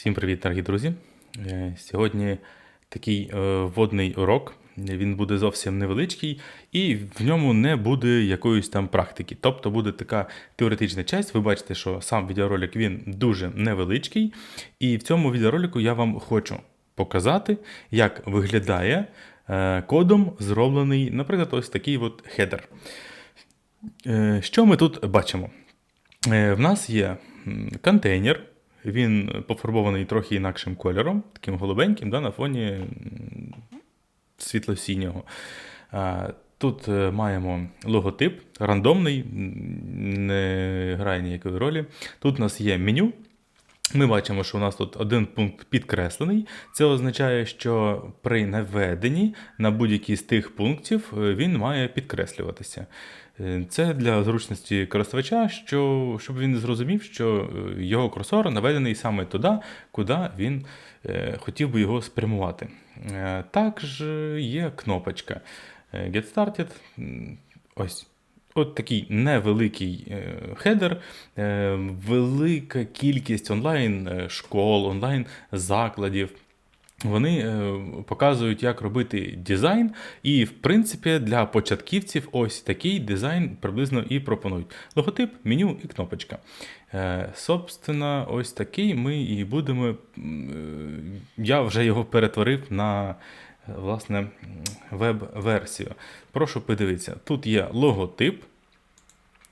Всім привіт, дорогі друзі! Е, Сьогодні такий е, вводний урок. Він буде зовсім невеличкий, і в ньому не буде якоїсь там практики. Тобто буде така теоретична часть. Ви бачите, що сам відеоролик він дуже невеличкий. І в цьому відеоролику я вам хочу показати, як виглядає е, кодом зроблений, наприклад, ось такий от хедер. Що ми тут бачимо? В нас є контейнер, він пофарбований трохи інакшим кольором, таким голубеньким, да, на фоні світло-сінього. Тут е, маємо логотип, рандомний, не грає ніякої ролі. Тут у нас є меню. Ми бачимо, що у нас тут один пункт підкреслений. Це означає, що при наведенні на будь-який з тих пунктів е, він має підкреслюватися. Е, Це для зручності користувача, що, щоб він зрозумів, що е, його курсор наведений саме туди, куди він хотів би його спрямувати. Також є кнопочка Get Started. Ось. От такий невеликий е, хедер, е, велика кількість онлайн е, школ, онлайн закладів. Вони показують, як робити дизайн, і, в принципі, для початківців ось такий дизайн приблизно і пропонують. Логотип, меню і кнопочка. Собственно, ось такий ми і будемо. Я вже його перетворив на власне веб-версію. Прошу подивитися, тут є логотип.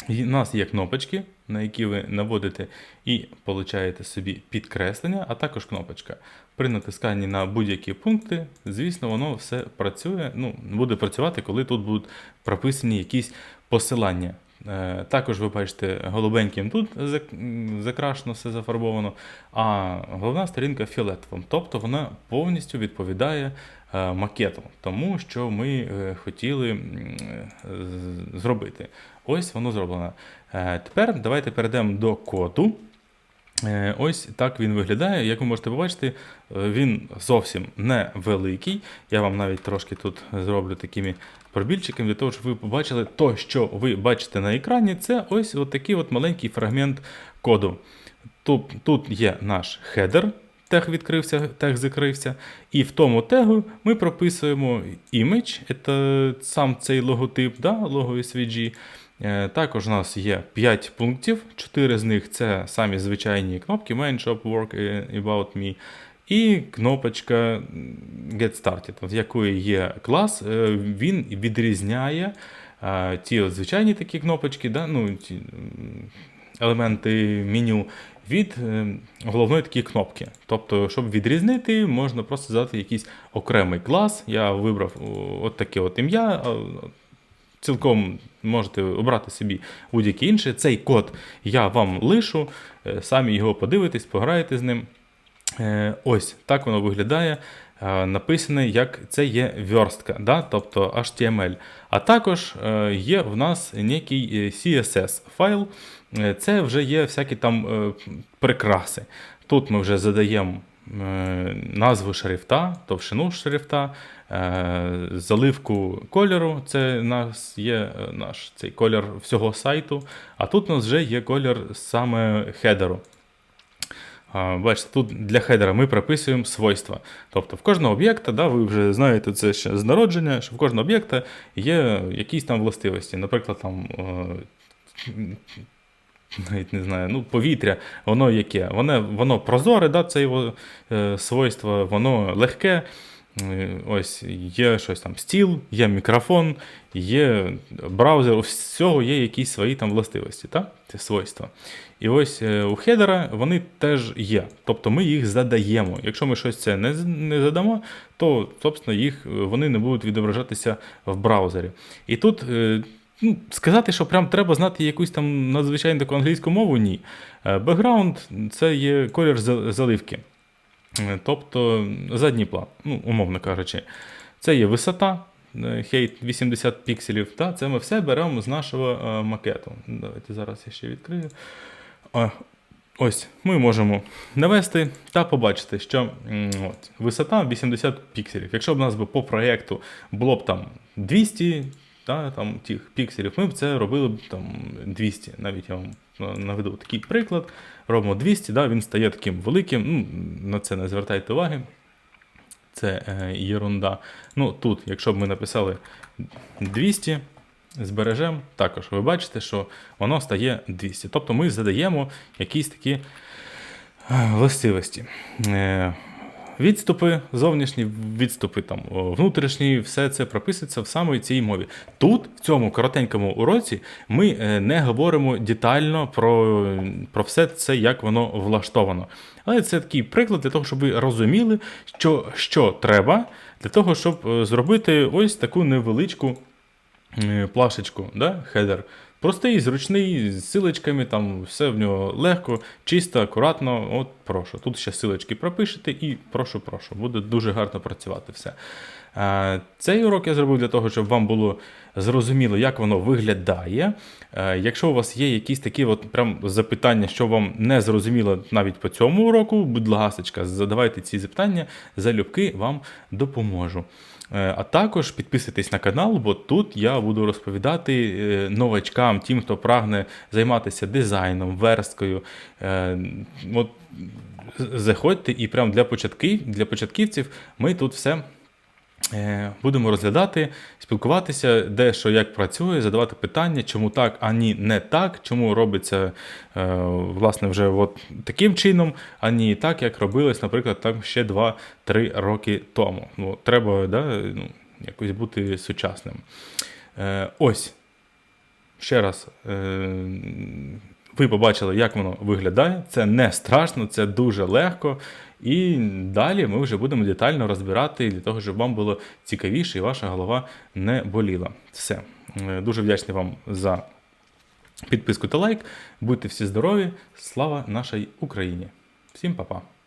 І У нас є кнопочки, на які ви наводите і получаєте собі підкреслення, а також кнопочка. При натисканні на будь-які пункти, звісно, воно все працює. Ну, буде працювати, коли тут будуть прописані якісь посилання. Е, Також ви бачите, голубеньким тут закрашено, все зафарбовано, а головна сторінка фіолетовим. Тобто вона повністю відповідає е, макету, тому що ми е, хотіли зробити. Ось воно зроблено. Тепер давайте перейдемо до коду. Е, Ось так він виглядає. Як ви можете побачити, е, він зовсім не великий. Я вам навіть трошки тут зроблю такими пробільчиками, для того, щоб ви побачили то, що ви бачите на екрані, це ось такий от маленький фрагмент коду. Тут, тут є наш хедер, тег відкрився, тег закрився. І в тому тегу ми прописуємо image, це сам цей логотип, да, лого SVG. Е, Також у нас є 5 пунктів, 4 з них це самі звичайні кнопки Main Shop, Work, е, About Me. І кнопочка Get Started, от якої є клас, е, він відрізняє е, ті звичайні такі кнопочки, да, ну, ті, елементи меню від головної такої кнопки. Тобто, щоб відрізнити, можна просто задати якийсь окремий клас. Я вибрав от таке от ім'я. Цілком можете обрати собі будь-який інший. Цей код я вам лишу, е, самі його подивитесь, пограєте з ним. Е, Ось так воно виглядає. Е, Написане, як це є верстка, да? тобто HTML. А також є в нас некий CSS файл. Це вже є всякі там прикраси. Тут ми вже задаємо назву шрифта, товщину шрифта, е, заливку кольору. Це у нас є е, наш цей колір всього сайту. А тут у нас вже є колір саме хедеру. Бачите, тут для хедера ми прописуємо свойства. Тобто в кожного об'єкта, да, ви вже знаєте це ще з народження, що в кожного об'єкта є якісь там властивості. Наприклад, там. Навіть не знаю, ну, повітря, воно яке? Воно, воно прозоре, да, це його е, свойство, воно легке. Е, Ось є щось там стіл, є мікрофон, є браузер, у всього є якісь свої там властивості, так? Це свойства. І ось е, у хедера вони теж є. Тобто ми їх задаємо. Якщо ми щось це не, не задамо, то собственно, їх е, вони не будуть відображатися в браузері. І тут. Ну, сказати, що прям треба знати якусь там надзвичайну таку англійську мову, ні. Е, Бекграунд це є колір заливки. Е, Тобто задній план, ну, умовно кажучи. Це є висота, хейт 80 пікселів. Та, це ми все беремо з нашого е, макету. Давайте зараз я ще відкрию. Ось ми можемо навести та побачити, що от, висота 80 пікселів. Якщо б у нас би по проєкту було б там 200 та, там, тих пікселів, ми б це робили б там 200, навіть я вам е, наведу такий приклад. Робимо 200, да, він стає таким великим. Ну, на це не звертайте уваги. Це е, єрунда. Ну, тут, якщо б ми написали 200, збережемо, також ви бачите, що воно стає 200. Тобто ми задаємо якісь такі е, властивості. Відступи зовнішні, відступи там внутрішні, все це прописується в самій цій мові. Тут, в цьому коротенькому уроці, ми е, не говоримо детально про, про все це, як воно влаштовано. Але це такий приклад для того, щоб ви розуміли, що, що треба для того, щоб е, зробити ось таку невеличку плашечку, да? хедер. Простий, зручний, з силочками, там все в нього легко, чисто, акуратно. От прошу. Тут ще силочки пропишете і прошу, прошу. Буде дуже гарно працювати все. Е, Цей урок я зробив для того, щоб вам було зрозуміло, як воно виглядає. Е, Якщо у вас є якісь такі от прям запитання, що вам не зрозуміло навіть по цьому уроку, будь ласка, задавайте ці запитання, залюбки вам допоможу. Е, А також підписуйтесь на канал, бо тут я буду розповідати е, новачкам, тим, хто прагне займатися дизайном, версткою. Е, От заходьте і прямо для початків, для початківців ми тут все. Е, Будемо розглядати, спілкуватися, де що як працює, задавати питання, чому так, а ні, не так, чому робиться е, власне вже от таким чином, а ні так, як робилось, наприклад, там ще 2-3 роки тому. Ну, треба да, ну, якось бути сучасним. Е, Ось. Ще раз. Ви побачили, як воно виглядає. Це не страшно, це дуже легко. І далі ми вже будемо детально розбирати для того, щоб вам було цікавіше і ваша голова не боліла. Все. Е, Дуже вдячний вам за підписку та лайк. Будьте всі здорові! Слава нашій Україні! Всім па-па!